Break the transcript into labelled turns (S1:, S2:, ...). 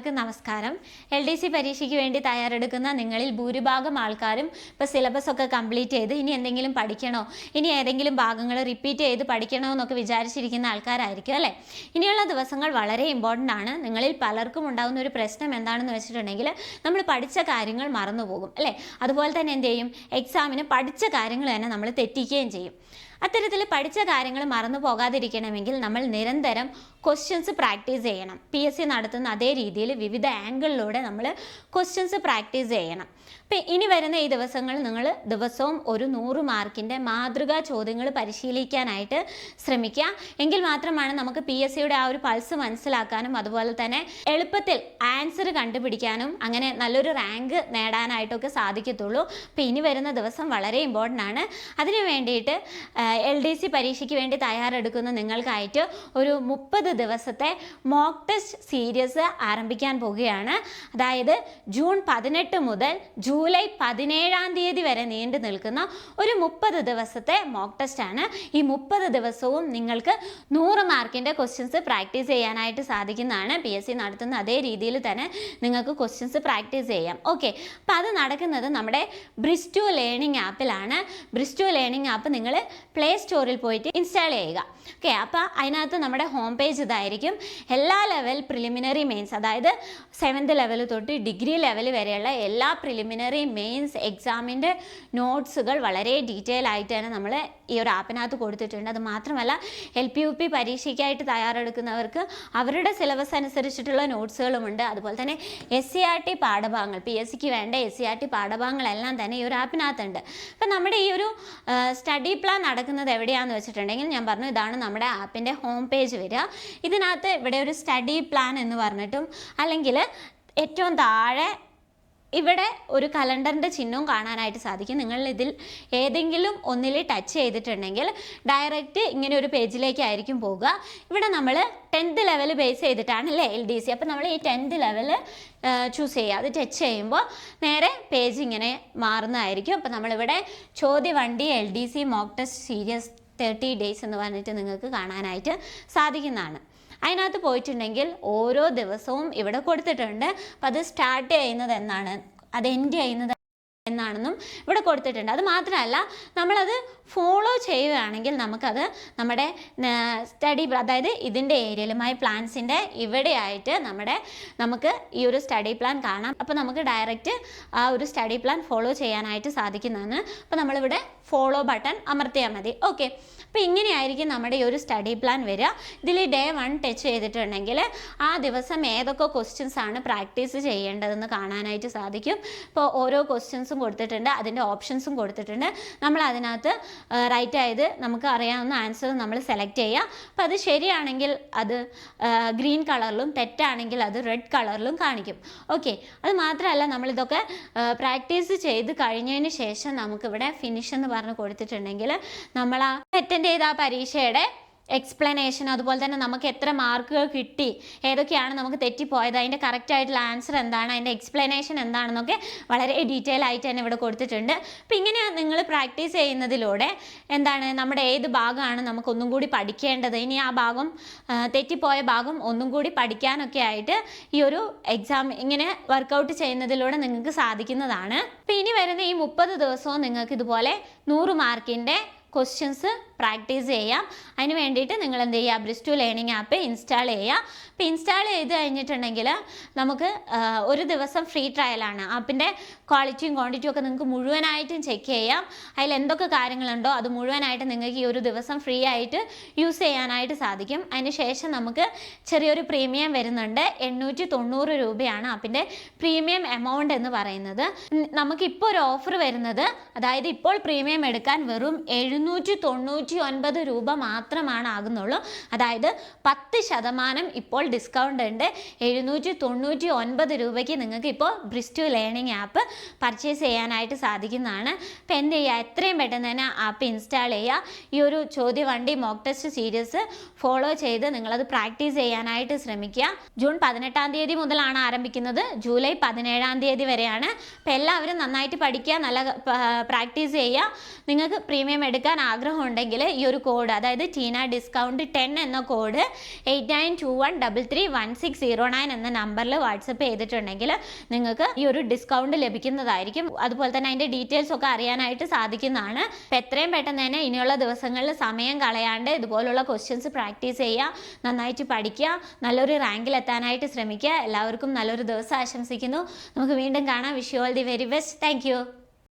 S1: എല്ലാവർക്കും നമസ്കാരം. L D C പരീക്ഷയ്ക്ക് വേണ്ടി തയ്യാറെടുക്കുന്ന നിങ്ങളിൽ ഭൂരിഭാഗം ആൾക്കാരും ഇപ്പോൾ സിലബസ് ഒക്കെ കംപ്ലീറ്റ് ചെയ്ത് ഇനി എന്തെങ്കിലും പഠിക്കണോ? ഇനി ഏതെങ്കിലും ഭാഗങ്ങൾ റിപ്പീറ്റ് ചെയ്ത് പഠിക്കണോ എന്നൊക്കെ വിചാരിച്ചിരിക്കുന്ന ആൾക്കാരായിരിക്കും അല്ലേ? ഇനിയുള്ള ദിവസങ്ങൾ വളരെ ഇമ്പോർട്ടന്റ് ആണ്. നിങ്ങളിൽ പലർക്കും ഉണ്ടാകുന്ന ഒരു പ്രശ്നം എന്താണെന്ന് വെച്ചിട്ടുണ്ടെങ്കിൽ നമ്മൾ പഠിച്ച കാര്യങ്ങൾ മറന്നു പോകും അല്ലേ? അതുപോലെ തന്നെ എന്ത് ചെയ്യും? എക്സാമിന് പഠിച്ച കാര്യങ്ങൾ തന്നെ നമ്മൾ തെറ്റിക്കുകയും ചെയ്യും. അത്തരത്തിൽ പഠിച്ച കാര്യങ്ങൾ മറന്നു പോകാതിരിക്കണമെങ്കിൽ നമ്മൾ നിരന്തരം ക്വസ്റ്റ്യൻസ് പ്രാക്ടീസ് ചെയ്യണം. പി എസ് സി നടത്തുന്ന അതേ രീതിയിൽ വിവിധ ആംഗിളിലൂടെ നമ്മൾ ക്വസ്റ്റ്യൻസ് പ്രാക്ടീസ് ചെയ്യണം. അപ്പം ഇനി വരുന്ന ഈ ദിവസങ്ങൾ നിങ്ങൾ ദിവസവും ഒരു നൂറ് മാർക്കിന്റെ മാതൃകാ ചോദ്യങ്ങൾ പരിശീലിക്കാനായിട്ട് ശ്രമിക്കുക. എങ്കിൽ മാത്രമാണ് നമുക്ക് പി എസ് സിയുടെ ആ ഒരു പൾസ് മനസ്സിലാക്കാനും അതുപോലെ തന്നെ എളുപ്പത്തിൽ ആൻസർ കണ്ടുപിടിക്കാനും അങ്ങനെ നല്ലൊരു റാങ്ക് നേടാനായിട്ടൊക്കെ സാധിക്കത്തുള്ളൂ. അപ്പോൾ ഇനി വരുന്ന ദിവസം വളരെ ഇമ്പോർട്ടന്റ് ആണ്. അതിനു വേണ്ടിയിട്ട് എൽ ഡി സി പരീക്ഷയ്ക്ക് വേണ്ടി തയ്യാറെടുക്കുന്ന നിങ്ങൾക്കായിട്ട് ഒരു മുപ്പത് ദിവസത്തെ മോക്ക് ടെസ്റ്റ് സീരീസ് ആരംഭിക്കാൻ പോകുകയാണ് അതായത് ജൂൺ പതിനെട്ട് മുതൽ ജൂലൈ പതിനേഴാം തീയതി വരെ നീണ്ടു നിൽക്കുന്ന ഒരു മുപ്പത് ദിവസത്തെ മോക്ക് ടെസ്റ്റ് ആണ്. ഈ മുപ്പത് ദിവസവും നിങ്ങൾക്ക് നൂറ് മാർക്കിന്റെ ക്വസ്റ്റ്യൻസ് പ്രാക്ടീസ് ചെയ്യാനായിട്ട് സാധിക്കുന്നതാണ്. പി എസ് സി നടത്തുന്ന അതേ രീതിയിൽ തന്നെ നിങ്ങൾക്ക് ക്വസ്റ്റ്യൻസ് പ്രാക്ടീസ് ചെയ്യാം. ഓക്കെ അപ്പോൾ അത് നടക്കുന്നത് നമ്മുടെ ബ്രിസ്റ്റു ലേണിംഗ് ആപ്പിലാണ് ബ്രിസ്റ്റു ലേണിംഗ് ആപ്പ് നിങ്ങൾ പ്ലേ സ്റ്റോറിൽ പോയിട്ട് ഇൻസ്റ്റാൾ ചെയ്യുക. ഓക്കെ അപ്പോൾ അതിനകത്ത് നമ്മുടെ ഹോം പേജ് ഇതായിരിക്കും. എല്ലാ ലെവൽ പ്രിലിമിനറി മെയിൻസ് അതായത് സെവൻത്ത് ലെവൽ തൊട്ട് ഡിഗ്രി ലെവൽ വരെയുള്ള എല്ലാ പ്രിലിമിനറി മെയിൻസ് എക്സാമിന്റെ നോട്ട്സുകൾ വളരെ ഡീറ്റെയിൽ ആയിട്ട് തന്നെ നമ്മൾ ഈ ഒരു ആപ്പിനകത്ത് കൊടുത്തിട്ടുണ്ട്. അത് മാത്രമല്ല എൽ പി യു പി പരീക്ഷയ്ക്കായിട്ട് തയ്യാറെടുക്കുന്നവർക്ക് അവരുടെ സിലബസ് അനുസരിച്ചിട്ടുള്ള നോട്ട്സുകളുമുണ്ട് അതുപോലെ തന്നെ എസ് സി ആർ ടി പാഠഭാഗങ്ങൾ പി എസ് സിക്ക് വേണ്ട എസ് സി ആർ ടി പാഠഭാഗങ്ങളെല്ലാം തന്നെ ഈ ഒരു ആപ്പിനകത്തുണ്ട് അപ്പം നമ്മുടെ ഈ ഒരു സ്റ്റഡി പ്ലാൻ നടക്കുന്നത് എവിടെയാണെന്ന് വെച്ചിട്ടുണ്ടെങ്കിൽ ഞാൻ പറഞ്ഞു ഇതാണ് നമ്മുടെ ആപ്പിന്റെ ഹോം പേജ് വരിക. ഇതിനകത്ത് ഇവിടെ ഒരു സ്റ്റഡി പ്ലാൻ എന്ന് പറഞ്ഞിട്ടും അല്ലെങ്കിൽ ഏറ്റവും താഴെ ഇവിടെ ഒരു കലണ്ടറിന്റെ ചിഹ്നവും കാണാനായിട്ട് സാധിക്കും. നിങ്ങൾ ഇതിൽ ഏതെങ്കിലും ഒന്നിൽ ടച്ച് ചെയ്തിട്ടുണ്ടെങ്കിൽ ഡയറക്റ്റ് ഇങ്ങനെ ഒരു പേജിലേക്കായിരിക്കും പോവുക. ഇവിടെ നമ്മൾ ടെൻത്ത് ലെവൽ ബേസ് ചെയ്തിട്ടാണ് അല്ലേ എൽ ഡി സി? അപ്പോൾ നമ്മൾ ഈ ടെൻത്ത് ലെവൽ ചൂസ് ചെയ്യുക. അത് ടച്ച് ചെയ്യുമ്പോൾ നേരെ പേജ് ഇങ്ങനെ മാറുന്നതായിരിക്കും. അപ്പോൾ നമ്മളിവിടെ Chodya Vandi L D C mock test series thirty days എന്ന് പറഞ്ഞിട്ട് നിങ്ങൾക്ക് കാണാനായിട്ട് സാധിക്കുന്നതാണ്. അതിനകത്ത് പോയിട്ടുണ്ടെങ്കിൽ ഓരോ ദിവസവും ഇവിടെ കൊടുത്തിട്ടുണ്ട്. അപ്പം അത് സ്റ്റാർട്ട് ചെയ്യുന്നത് എന്നാണ്. അത് എൻഡ് ചെയ്യുന്നത് എന്നാണെന്നും ഇവിടെ കൊടുത്തിട്ടുണ്ട്. അത് മാത്രമല്ല നമ്മളത് ഫോളോ ചെയ്യുകയാണെങ്കിൽ നമുക്കത് നമ്മുടെ സ്റ്റഡി അതായത് ഇതിന്റെ ഏരിയയിൽ മൈ പ്ലാൻസിന്റെ ഇവിടെയായിട്ട് നമ്മുടെ നമുക്ക് ഈ ഒരു സ്റ്റഡി പ്ലാൻ കാണാം. അപ്പോൾ നമുക്ക് ഡയറക്റ്റ് ആ ഒരു സ്റ്റഡി പ്ലാൻ ഫോളോ ചെയ്യാനായിട്ട് സാധിക്കുന്നതാണ്. അപ്പോൾ നമ്മളിവിടെ ഫോളോ ബട്ടൺ അമർത്തിയാൽ മതി. ഓക്കെ അപ്പോൾ ഇങ്ങനെയായിരിക്കും നമ്മുടെ ഈ ഒരു സ്റ്റഡി പ്ലാൻ വരിക. ഇതിൽ ഡേ വൺ ടച്ച് ചെയ്തിട്ടുണ്ടെങ്കിൽ ആ ദിവസം ഏതൊക്കെ ക്വസ്റ്റ്യൻസ് ആണ് പ്രാക്ടീസ് ചെയ്യേണ്ടതെന്ന് കാണാനായിട്ട് സാധിക്കും. ഇപ്പോൾ ഓരോ ക്വസ്റ്റ്യൻസും കൊടുത്തിട്ടുണ്ട്. അതിന്റെ ഓപ്ഷൻസും കൊടുത്തിട്ടുണ്ട്. നമ്മൾ അതിനകത്ത് റൈറ്റ് ആയത് നമുക്ക് അറിയാവുന്ന ആൻസർ നമ്മൾ സെലക്ട് ചെയ്യുക അപ്പോൾ അത് ശരിയാണെങ്കിൽ അത് ഗ്രീൻ കളറിലും തെറ്റാണെങ്കിൽ അത് റെഡ് കളറിലും കാണിക്കും. ഓക്കെ അത് മാത്രമല്ല നമ്മളിതൊക്കെ പ്രാക്ടീസ് ചെയ്ത് കഴിഞ്ഞതിന് ശേഷം നമുക്കിവിടെ ഫിനിഷ് എന്ന് പറഞ്ഞ് കൊടുത്തിട്ടുണ്ടെങ്കിൽ നമ്മൾ ആ അറ്റൻഡ് ചെയ്ത ആ പരീക്ഷയുടെ എക്സ്പ്ലനേഷൻ അതുപോലെ തന്നെ നമുക്ക് എത്ര മാർക്കുകൾ കിട്ടി ഏതൊക്കെയാണ് നമുക്ക് തെറ്റിപ്പോയത് അതിന്റെ കറക്റ്റ് ആയിട്ടുള്ള ആൻസർ എന്താണ് അതിന്റെ എക്സ്പ്ലനേഷൻ എന്താണെന്നൊക്കെ വളരെ ഡീറ്റെയിൽ ആയിട്ട് തന്നെ ഇവിടെ കൊടുത്തിട്ടുണ്ട്. അപ്പം ഇങ്ങനെ നിങ്ങൾ പ്രാക്ടീസ് ചെയ്യുന്നതിലൂടെ എന്താണ് നമ്മുടെ ഏത് ഭാഗമാണ് നമുക്ക് ഒന്നും കൂടി പഠിക്കേണ്ടത്? ഇനി ആ ഭാഗം തെറ്റിപ്പോയ ഭാഗം ഒന്നും കൂടി പഠിക്കാനൊക്കെ ആയിട്ട് ഈ ഒരു എക്സാം ഇങ്ങനെ വർക്കൗട്ട് ചെയ്യുന്നതിലൂടെ നിങ്ങൾക്ക് സാധിക്കുന്നതാണ്. അപ്പം ഇനി വരുന്ന ഈ മുപ്പത് ദിവസവും നിങ്ങൾക്ക് ഇതുപോലെ നൂറ് മാർക്കിന്റെ ക്വസ്റ്റ്യൻസ് പ്രാക്ടീസ് ചെയ്യാം. അതിന് വേണ്ടിയിട്ട് നിങ്ങൾ എന്ത് ചെയ്യുക? ബ്രിസ്റ്റു ലേണിംഗ് ആപ്പ് ഇൻസ്റ്റാൾ ചെയ്യുക. അപ്പോൾ ഇൻസ്റ്റാൾ ചെയ്ത് കഴിഞ്ഞിട്ടുണ്ടെങ്കിൽ നമുക്ക് ഒരു ദിവസം ഫ്രീ ട്രയലാണ് ആപ്പിന്റെ ക്വാളിറ്റിയും ക്വാണ്ടിറ്റിയും ഒക്കെ നിങ്ങൾക്ക് മുഴുവനായിട്ടും ചെക്ക് ചെയ്യാം. അതിൽ എന്തൊക്കെ കാര്യങ്ങളുണ്ടോ അത് മുഴുവനായിട്ട് നിങ്ങൾക്ക് ഈ ഒരു ദിവസം ഫ്രീ ആയിട്ട് യൂസ് ചെയ്യാനായിട്ട് സാധിക്കും. അതിന് ശേഷം നമുക്ക് ചെറിയൊരു പ്രീമിയം വരുന്നുണ്ട്. എണ്ണൂറ്റി തൊണ്ണൂറ് രൂപയാണ് ആപ്പിന്റെ പ്രീമിയം എമൗണ്ട് എന്ന് പറയുന്നത്. നമുക്കിപ്പോൾ ഒരു ഓഫർ വരുന്നത് അതായത് ഇപ്പോൾ പ്രീമിയം എടുക്കാൻ വെറും എഴുന്നൂറ്റി തൊണ്ണൂറ്റി ഒൻപത് രൂപ മാത്രമാണ് ആകുന്നുള്ളൂ അതായത് പത്ത് ശതമാനം ഇപ്പോൾ ഡിസ്കൗണ്ട് ഉണ്ട്. എഴുന്നൂറ്റി തൊണ്ണൂറ്റി ഒൻപത് രൂപയ്ക്ക് നിങ്ങൾക്ക് ഇപ്പോൾ ബ്രിസ്റ്റു ലേണിംഗ് ആപ്പ് പർച്ചേസ് ചെയ്യാനായിട്ട് സാധിക്കുന്നതാണ്. അപ്പോൾ എന്ത് ചെയ്യുക? എത്രയും പെട്ടെന്ന് തന്നെ ആപ്പ് ഇൻസ്റ്റാൾ ചെയ്യുക. ഈ ഒരു Chodyavandi mock test series follow ചെയ്ത് നിങ്ങളത് പ്രാക്ടീസ് ചെയ്യാനായിട്ട് ശ്രമിക്കുക. ജൂൺ പതിനെട്ടാം തീയതി മുതലാണ് ആരംഭിക്കുന്നത്. ജൂലൈ പതിനേഴാം തീയതി വരെയാണ്. അപ്പോൾ എല്ലാവരും നന്നായിട്ട് പഠിക്കുക നല്ല പ്രാക്ടീസ് ചെയ്യുക. നിങ്ങൾക്ക് പ്രീമിയം എടുക്കാൻ ആഗ്രഹമുണ്ടെങ്കിൽ ഈ ഒരു കോഡ് അതായത് ടീന ഡിസ്കൗണ്ട് ടെൻ എന്ന code eight nine two one double three one six zero nine എന്ന നമ്പറിൽ വാട്സപ്പ് ചെയ്തിട്ടുണ്ടെങ്കിൽ നിങ്ങൾക്ക് ഈ ഒരു ഡിസ്കൗണ്ട് ലഭിക്കുന്നതായിരിക്കും. അതുപോലെ തന്നെ അതിന്റെ ഡീറ്റെയിൽസ് ഒക്കെ അറിയാനായിട്ട് സാധിക്കുന്നതാണ്. എത്രയും പെട്ടെന്ന് തന്നെ ഇനിയുള്ള ദിവസങ്ങളിൽ സമയം കളയാണ്ട് ഇതുപോലുള്ള ക്വസ്റ്റ്യൻസ് പ്രാക്ടീസ് ചെയ്യുക നന്നായിട്ട് പഠിക്കുക നല്ലൊരു റാങ്കിൽ എത്താനായിട്ട് ശ്രമിക്കുക. എല്ലാവർക്കും നല്ലൊരു ദിവസം ആശംസിക്കുന്നു. നമുക്ക് വീണ്ടും കാണാം. Wish you all the very best thank